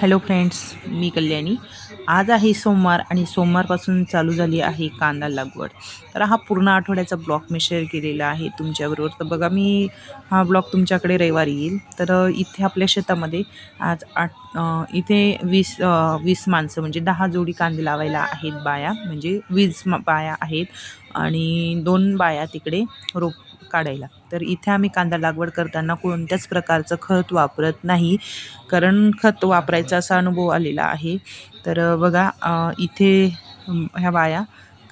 Hello friends मी कल्याणी. आज आहे सोमवार आणि सोमवारपासून चालू झाली आहे कांदा लागवड. तर हा पूर्ण आठवड्याचा ब्लॉग मी शेअर केलेला आहे तुमच्याबरोबर. तर बघा मी हा ब्लॉग तुमच्याकडे रविवारी येईल. तर इथे आपल्या शेतामध्ये आज आठ इथे वीस वीस माणसं म्हणजे दहा जोडी कांदे लावायला आहेत बाया. म्हणजे वीस मा- बाया आहेत आणि दोन बाया तिकडे रोप काढायला. तर इथे आम्ही कांदा लागवड करताना कोणत्याच प्रकारचं खत वापरत नाही. कारण खत वापरायचा असा अनुभव आलेला आहे. तर बघा इथे ह्या बाया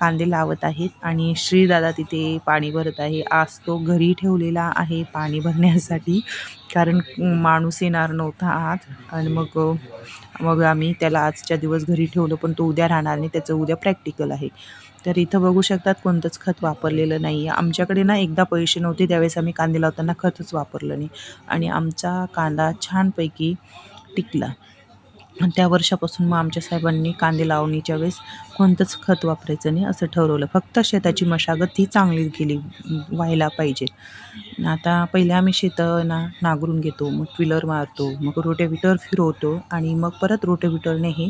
कांदे लावत आहेत आणि श्रीदादा तिथे पाणी भरत आहे. आज तो घरी ठेवलेला आहे पाणी भरण्यासाठी. कारण माणूस येणार नव्हता आज. आणि मग मग आम्ही त्याला आजच्या दिवस घरी ठेवलं पण तो उद्या राहणार नाही. त्याचं उद्या प्रॅक्टिकल आहे. तर इथं बघू शकतात कोणतंच खत वापरलेलं नाही आहे आमच्याकडे ना एकदा पैसे नव्हते त्यावेळेस आम्ही कांदे लावताना खतच वापरलं नाही. आणि आमचा कांदा छानपैकी टिकला. त्या वर्षापासून मग आमच्या साहेबांनी कांदे लावणीच्या वेळेस कोणतंच खत वापरायचं नाही असं ठरवलं. फक्त शेताची मशागत ही चांगली केली व्हायला पाहिजे. आता पहिले आम्ही शेतं ना नांगरून घेतो मग ट्विलर मारतो मग रोटेविटर फिरवतो आणि मग परत रोटेविटरने हे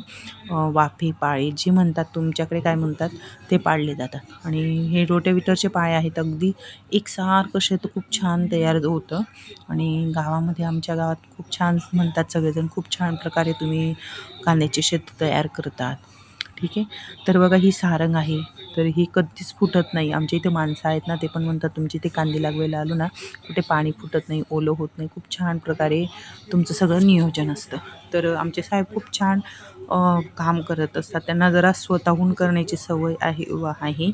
वाफे पाळे जे म्हणतात तुमच्याकडे काय म्हणतात ते पाडले जातात. आणि हे रोटेविटरचे पाळे आहेत अगदी एकसारखं शेत खूप छान तयार होतं. आणि गावामध्ये आमच्या गावात खूप छान म्हणतात सगळेजण खूप छान प्रकारे तुम्ही कांद्याचे शेत तयार करतात. ठीक आहे? तर बघा ही सारंग आहे. तर ही कधीच फुटत नाही. आमच्या इथे माणसं आहेत ना ते पण म्हणतात तुमची इथे कांदे लागवायला आलो ना कुठे पाणी फुटत नाही ओलं होत नाही. खूप छान प्रकारे तुमचं सगळं नियोजन असतं. तर आमचे साहेब खूप छान काम करत असतात. त्यांना जरा स्वतःहून करण्याची सवय आहे वा आहे.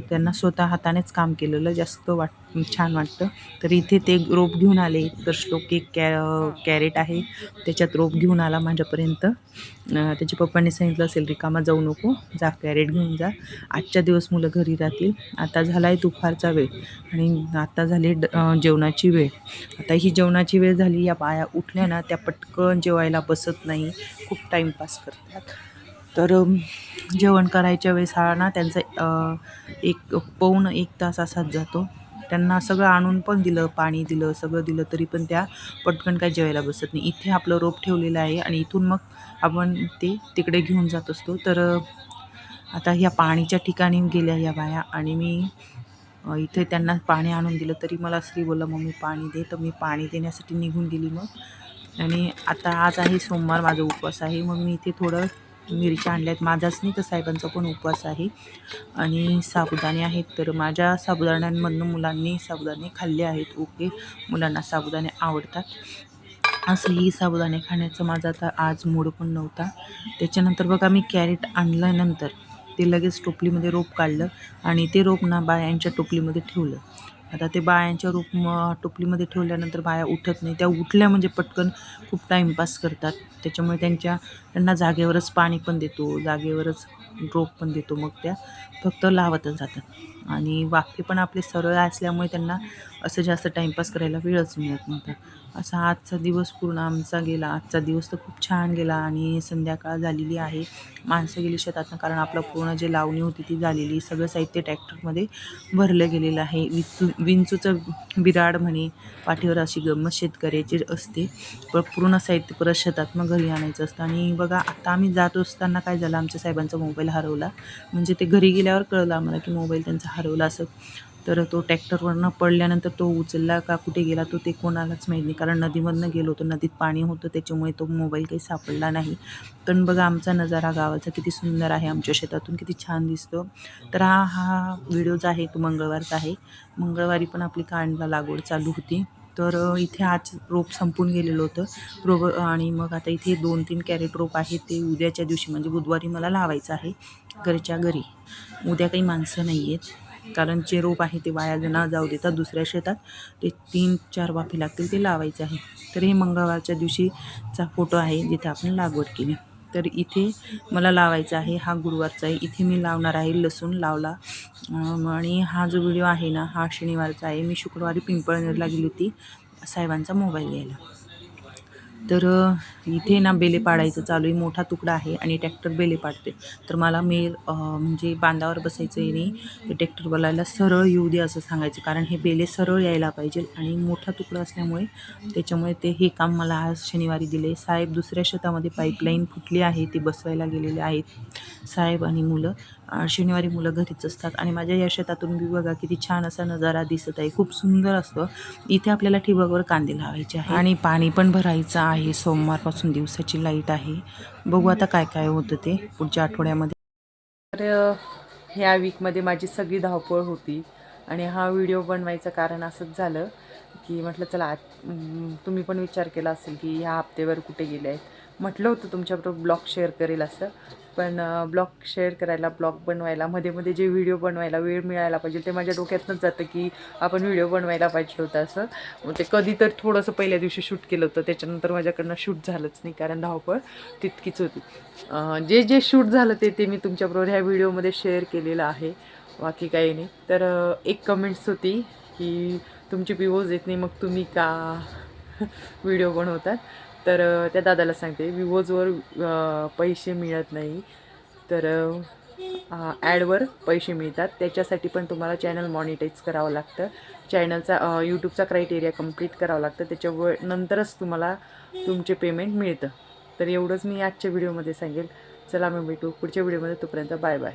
त्यांना स्वतः हातानेच काम केलेलं जास्त वाट छान वाटतं. तर इथे ते रोप घेऊन आले. तर श्लोक एक कॅ कॅरेट आहे. त्याच्यात रोप घेऊन आला माझ्यापर्यंत. त्याच्या पप्पांनी सांगितलं असेल रिकामा जाऊ नको. जा कॅरेट घेऊन जा. आजच्या दिवस मुलं घरी राहतील. आता झाला आहे दुपारचा वेळ. आणि आता झाली ड जेवणाची वेळ. आता ही जेवणाची वेळ झाली या बाया उठल्या ना त्या पटकन जेवायला बसत नाही. खूप टाईमपास करतात. तर जेवण करायच्या वेळेस हा ना त्यांचा एक पाऊण एक तास असाच जातो. त्यांना सगळं आणून पण दिलं पाणी दिलं सगळं दिलं तरी पण त्या पटकन काय जेवायला बसत नाही. इथे आपलं रोप ठेवलेलं आहे आणि इथून मग आपण ते तिकडे घेऊन जात असतो. तर आता ह्या पाणीच्या ठिकाणी गेल्या या बाया आणि मी इथे त्यांना पाणी आणून दिलं. तरी मला श्री बोलला मम्मी पाणी दे. तर मी पाणी देण्यासाठी निघून गेली मग. आणि आता आज आहे सोमवार माझा उपवास आहे. मग मी इथे थोडं मिरच्या आणल्या आहेत माझाच नाही तर साहेबांचा पण उपवास आहे. आणि साबुदाणे आहेत. तर माझ्या साबुदाण्यांमधनं मुलांनी साबुदाणे खाल्ले आहेत. ओके. मुलांना साबुदाणे आवडतात. असंही साबुदाणे खाण्याचं माझा आता आज मूड पण नव्हता. त्याच्यानंतर बघा मी कॅरेट आणल्यानंतर ते लगेच टोपलीमध्ये रोप काढलं आणि ते रोप ना बायांच्या टोपलीमध्ये ठेवलं. आता ते बायांच्या रूप म टोपलीमध्ये ठेवल्यानंतर बाया उठत नाही. त्या उठल्या म्हणजे पटकन खूप टाईमपास करतात. त्याच्यामुळे त्यांच्या त्यांना जागेवरच पाणी पण देतो जागेवरच रोप पण देतो. मग त्या फक्त लावतच जातात. आणि वाफे पण आपले सरळ असल्यामुळे त्यांना असं जास्त टाईमपास करायला वेळच मिळत नव्हता. असा आजचा दिवस पूर्ण आमचा गेला. आजचा दिवस तर खूप छान गेला आणि संध्याकाळ झालेली आहे. माणसं गेली शेतातनं कारण आपलं पूर्ण जे लावणी होती ती झालेली. सगळं साहित्य ट्रॅक्टरमध्ये भरलं गेलेलं आहे. विंचू विंचूचं बिराड म्हणे पाठीवर अशी गंमत शेतकऱ्याची असते. पण पूर्ण साहित्य परत शेतात मग घरी आणायचं असतं. आणि बघा आता आम्ही जात असताना काय झालं? आमच्या साहेबांचा मोबाईल हरवला. म्हणजे ते घरी गेल्यावर कळलं आम्हाला की मोबाईल त्यांचा हरवला असं. तर तो ट्रॅक्टरवरनं पडल्यानंतर तो उचलला का कुठे गेला तो ते कोणालाच माहीत नाही. कारण नदीमधनं गेलो होतो नदीत पाणी होतं त्याच्यामुळे तो मोबाईल काही सापडला नाही. पण बघा आमचा नजारा गावाचा किती सुंदर आहे. आमच्या शेतातून किती छान दिसतो. तर हा हा व्हिडिओ जो आहे तो मंगळवारचा आहे. मंगळवारी पण आपली कांदा लागवड चालू होती. तर इथे आज रोप संपून गेलेलं होतं. रोप आणि मग आता इथे दोन तीन कॅरेट रोप आहे ते उद्याच्या दिवशी म्हणजे बुधवारी मला लावायचं आहे घरच्या घरी. उद्या काही माणसं नाही आहेत कारण जे रोप आहे ते वाया न जाऊ देतात दुसऱ्या शेतात ते तीन चार वाफे लागतील ते लावायचे आहे. तर हे मंगळवारच्या दिवशीचा फोटो आहे जिथे आपण लागवड केली. तर इथे मला लावायचा आहे हा गुरुवारचा आहे. इथे मी लावणार आहे लसूण लावला. आणि हा जो व्हिडिओ आहे ना हा शनिवारचा आहे. मी शुक्रवारी पिंपळनेरला गेली होती. साहेबांचा मोबाईल घ्यायला तर इथे ना बेले पाडायचं चालू आहे. मोठा तुकडा आहे आणि ट्रॅक्टर बेले पाडते. तर मला मेल म्हणजे बांधावर बसायचं आहे नाही ते बोलायला सरळ येऊ दे असं सांगायचं. कारण हे बेले सरळ यायला पाहिजे आणि मोठा तुकडा असल्यामुळे त्याच्यामुळे ते हे काम मला आज शनिवारी दिले. साहेब दुसऱ्या शेतामध्ये पाईपलाईन फुटली आहे ती बसवायला गेलेले आहेत. साहेब आणि मुलं. शनिवारी मुलं घरीच असतात. आणि माझ्या या शेतातून बी बघा किती छान असा नजारा दिसत आहे. खूप सुंदर असतं. इथे आपल्याला ठिबकवर कांदे लावायचे आहे आणि पाणी पण भरायचं आहे. सोमवारपासून दिवसाची लाइट आहे. बघू आता काय काय होतं ते पुढच्या आठवड्यामध्ये. तर ह्या वीकमध्ये माझी सगळी धावपळ होती. आणि हा व्हिडिओ बनवायचं कारण असंच झालं की म्हटलं चला आज, तुम्ही पण विचार केला असेल की ह्या हप्त्यावर कुठे गेले आहेत? म्हटलं होतं तुमच्याबरोबर ब्लॉग शेअर करेल असं. पण ब्लॉग शेअर करायला ब्लॉग बनवायला मध्ये मध्ये जे व्हिडिओ बनवायला वेळ मिळायला पाहिजे ते माझ्या डोक्यातनंच जातं की आपण व्हिडिओ बनवायला पाहिजे होतं असं. मग ते कधी तर थोडंसं पहिल्या दिवशी शूट केलं होतं त्याच्यानंतर माझ्याकडनं शूट झालंच नाही कारण धावपळ तितकीच होती. जे जे शूट झालं ते ते मी तुमच्याबरोबर ह्या व्हिडिओमध्ये शेअर केलेलं आहे बाकी काही नाही. तर एक कमेंट्स होती की तुमचे पिवोज येत नाही मग तुम्ही का व्हिडिओ बनवतात? तर त्या दादाला सांगते विवोजवर पैसे मिळत नाही तर ॲडवर पैसे मिळतात. त्याच्यासाठी पण तुम्हाला चॅनल मॉनिटाईज करावं लागतं. चॅनलचा यूट्यूबचा क्रायटेरिया कंप्लीट करावं लागतं. त्याच्यावर नंतरच तुम्हाला तुमचे पेमेंट मिळतं. तर एवढंच मी आजच्या व्हिडिओमध्ये सांगेल. चला मग भेटू पुढच्या व्हिडिओमध्ये. तोपर्यंत बाय बाय